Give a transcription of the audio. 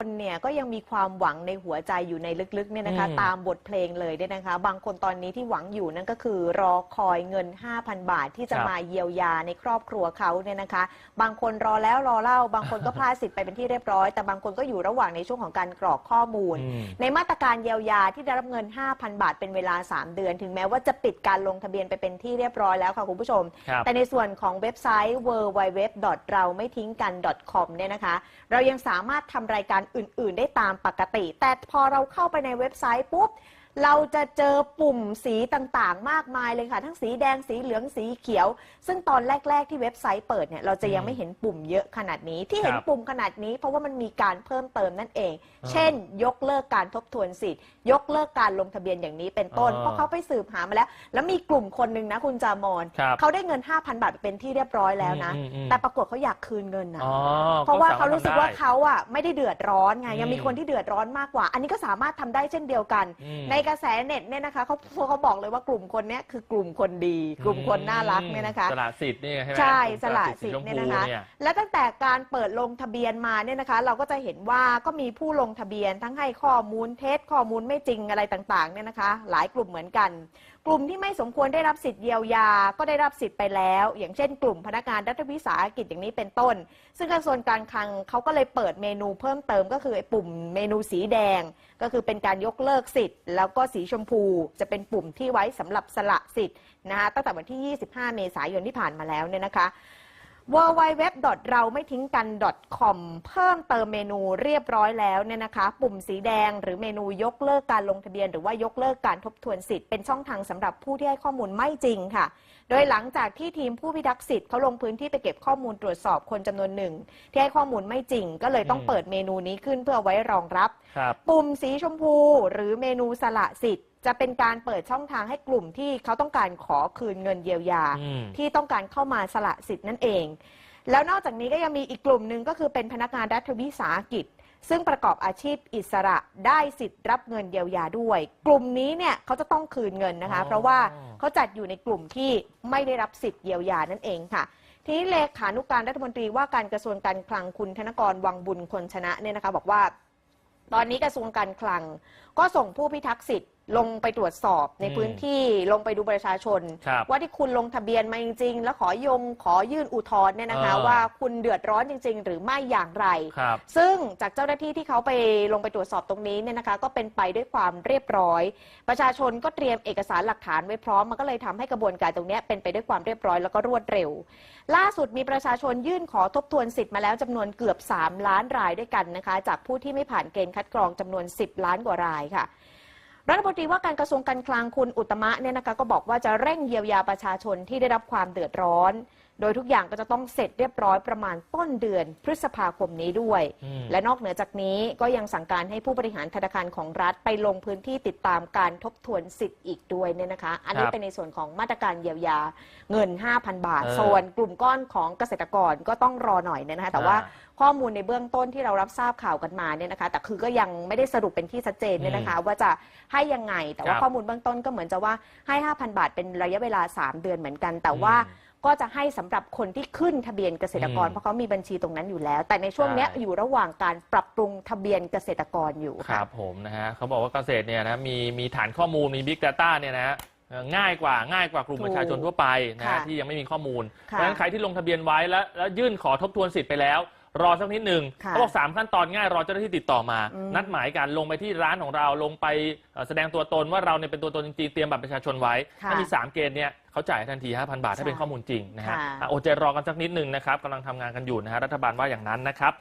คนเนี่ยก็ยังมีความหวังในหัวใจอยู่ในลึกๆเนี่ยนะคะอืมตามบทเพลงเลยเนี่ยนะคะ บางคนตอนนี้ที่หวังอยู่นั่นก็คือรอคอยเงิน 5,000 บาทที่จะครับมาเยียวยาในครอบครัวเขาเนี่ยนะคะ บางคนรอแล้วรอเล่า บางคนก็พลาดสิทธิ์ไปเป็นที่เรียบร้อย แต่บางคนก็อยู่ระหว่างในช่วงของการกรอกข้อมูลอืมในมาตรการเยียวยาที่ได้รับเงิน 5,000 บาทเป็นเวลา 3 เดือน ถึงแม้ว่าจะปิดการลงทะเบียนไปเป็นที่เรียบร้อยแล้วค่ะคุณผู้ชมครับแต่ในส่วนของเว็บไซต์ w w w เราไม่ทิ้งกัน .com เนี่ยนะคะ เรายังสามารถทำรายการอื่น ๆ ได้ตามปกติ แต่พอเราเข้าไปในเว็บไซต์ปุ๊บ เราจะเจอปุ่มสีต่างๆ มากมายเลยค่ะ ทั้งสีแดงสีเหลืองสีเขียว ซึ่งตอนแรก ๆ ที่เว็บไซต์เปิดเนี่ยเราจะยังไม่เห็นปุ่มเยอะขนาดนี้ที่เห็นครับปุ่มขนาดนี้ เพราะว่ามันมีการเพิ่มเติมนั่นเองอ่าเช่น ยกเลิกการทบทวนสิทธิ์ ยกเลิกการลงทะเบียนอย่างนี้เป็นต้นอ่าเพราะเขาไปสืบหามาแล้ว แล้วมีกลุ่มคนหนึ่งนะคุณจามอนครับเขาได้เงิน 5,000 บาทไปเป็นที่เรียบร้อยแล้วนะอืมอืมอืมแต่ปรากฏเขาอยากคืนเงินนะอ๋อเพราะว่าสเขารู้สึกว่าทำได้เขาอะไม่ได้เดือดร้อนไงยังมีอืมคนที่เดือดร้อนมากกว่า อันนี้ก็สามารถทำได้เช่นเดียวกันอืมในกระแสเน็ตเนี่ยนะคะเขาเขาบอกเลยว่ากลุ่มคนเนี้ยคือกลุ่มคนดี กลุ่มคนน่ารักเนี่ยนะคะสละสิทธิ์นี่ใช่ไหมใช่กลุ่มสละสิทธิ์สีเนี่ยชมนะพูคะเนี่ยและตั้งแต่การเปิดลงทะเบียนมาเนี่ยนะคะ เราก็จะเห็นว่าก็มีผู้ลงทะเบียนทั้งให้ข้อมูลเท็จข้อมูลไม่จริงอะไรต่างๆเนี่ยนะคะ หลายกลุ่มเหมือนกัน กลุ่มที่ไม่สมควรได้รับสิทธิ์เยียวยา ก็ได้รับสิทธิ์ไปแล้ว อย่างเช่น กลุ่มพนักงานรัฐวิสาหกิจอย่างนี้เป็นต้น ซึ่งกระทรวงการคลังเขาก็เลยเปิดเมนูเพิ่มเติมก็คือไอ้ปุ่มเมนูสีแดง ก็คือเป็นการยกเลิกสิทธิ์แล้วก็สีชมพูจะเป็นปุ่มที่ไว้สำหรับสละสิทธิ์นะคะตั้งแต่วันที่ 25 เมษายนที่ผ่านมาแล้วเนี่ยนะคะ w w w เราไม่ทิ้งกัน .com เพิ่มเติมเมนูเรียบร้อยแล้วเนี่ยนะคะ ปุ่มสีแดงหรือเมนูยกเลิกการลงทะเบียน หรือว่ายกเลิกการทบทวนสิทธิ์เป็นช่องทางสำหรับผู้ที่ให้ข้อมูลไม่จริงค่ะ โดยหลังจากที่ทีมผู้พิทักษ์สิทธิ์เขาลงพื้นที่ไปเก็บข้อมูลตรวจสอบคนจำนวนหนึ่ง ที่ให้ข้อมูลไม่จริง ก็เลยต้องอืมเปิดเมนูนี้ขึ้นเพื่อเอาไว้รองรับครับ ปุ่มสีชมพู หรือเมนูสละสิทธิ์ จะเป็นการเปิดช่องทางให้กลุ่มที่เขาต้องการขอคืนเงินเยียวยา อืม ที่ต้องการเข้ามาสละสิทธิ์นั่นเอง แล้วนอกจากนี้ก็ยังมีอีกกลุ่มหนึ่งก็คือเป็นพนักงานรัฐวิสาหกิจ ซึ่งประกอบอาชีพอิสระได้สิทธิ์รับเงินเยียวยาด้วย กลุ่มนี้เนี่ยเขาจะต้องคืนเงินนะคะ อ๋อ เพราะว่าเขาจัดอยู่ในกลุ่มที่ไม่ได้รับสิทธิ์เยียวยานั่นเองค่ะ ทีนี้เลขานุการรัฐมนตรีว่าการกระทรวงการคลังคุณธนกรวังบุญคนชนะเนี่ยนะคะ บอกว่า ตอนนี้กระทรวงการคลังก็ส่งผู้พิทักษ์สิทธิ์ ลงไปตรวจสอบในอืมพื้นที่ลงไปดูประชาชน ครับว่าที่คุณลงทะเบียนมาจริง ๆ แล้วขอยงขอยื่นอุทธรณ์เนี่ยนะคะอ่า ว่าคุณเดือดร้อนจริง ๆ หรือไม่อย่างไร ครับ ซึ่งจากเจ้าหน้าที่ที่เขาไปลงไปตรวจสอบตรงนี้เนี่ยนะคะ ก็เป็นไปด้วยความเรียบร้อย ประชาชนก็เตรียมเอกสารหลักฐานไว้พร้อมมันก็เลยทำให้กระบวนการตรงเนี้ยเป็นไปด้วยความเรียบร้อยแล้วก็รวดเร็ว ล่าสุดมีประชาชนยื่นขอทบทวนสิทธิ์มาแล้วจำนวนเกือบ 3 ล้านรายด้วยกันนะคะ จากผู้ที่ไม่ผ่านเกณฑ์คัดกรองจำนวน 10 ล้านกว่ารายค่ะ รัฐมนตรีว่าการกระทรวงการคลังคุณอุตมะเนี่ยนะคะก็บอกว่าจะเร่งเยียวยาประชาชนที่ได้รับความเดือดร้อน โดยทุกอย่างก็จะต้องเสร็จเรียบร้อยประมาณต้นเดือนพฤษภาคมนี้ด้วยอืมและนอกเหนือจากนี้ก็ยังสั่งการให้ผู้บริหารธนาคารของรัฐไปลงพื้นที่ติดตามการทบทวนสิทธิ์อีกด้วยเนี่ยนะคะ อันนี้ครับเป็นในส่วนของมาตรการเยียวยาเงิน 5,000 บาทเออส่วนกลุ่มก้อนของเกษตรกรก็ต้องรอหน่อยเนี่ยนะคะ แต่ว่าอ่ข้อมูลในเบื้องต้นที่เรารับทราบข่าวกันมาเนี่ยนะคะ แต่คือก็ยังไม่ได้สรุปเป็นที่ชัดเจนเนี่ยนะคะ ว่าจะให้ยังไง แต่ว่าครับข้อมูลเบื้องต้นก็เหมือนจะว่าให้ 5,000 บาทเป็นระยะเวลา 3 เดือนเหมือนกัน แต่ว่าอืม ก็จะให้สำหรับคนที่ขึ้นทะเบียนเกษตรกรอืมเพราะเขามีบัญชีตรงนั้นอยู่แล้ว แต่ในช่วงเนี้ยใช่อยู่ระหว่างการปรับปรุงทะเบียนเกษตรกรอยู่คค่ะรับผมนะฮะเขาบอกว่าเกษตรเนี่ยนะมีมีฐานข้อมูลมี Big Data เนี่ยนะฮะเอ่อง่ายกว่าง่ายกว่ากลุ่มถูกประชาชนทั่วไปนะฮะค่ะที่ยังไม่มีข้อมูล เพค่ะราะฉะนั้นใครที่ลงทะเบียนไว้แล้วแล้วยื่นขอทบทวนสิทธิ์ไปแล้ว รอสักนิดหนึ่งค่ะเขาบอกสามขั้นตอนง่ายรอเจ้าหน้าที่ติดต่อมา อืม นัดหมายกันลงไปที่ร้านของเราลงไปเอ่อแสดงตัวตนว่าเราเนี่ยเป็นตัวตนจริงๆเตรียมบัตรประชาชนไว้ ค่ะถ้ามี 3 เกณฑ์เนี่ยเขาจ่ายทันที 5,000 บาท ถ้าเป็นใช่ข้อมูลจริงนะฮะค่ะ อะอดใจรอกันสักนิดหนึ่งนะครับกำลังทำงานกันอยู่นะฮะรัฐบาลว่าอย่างนั้นนะครับ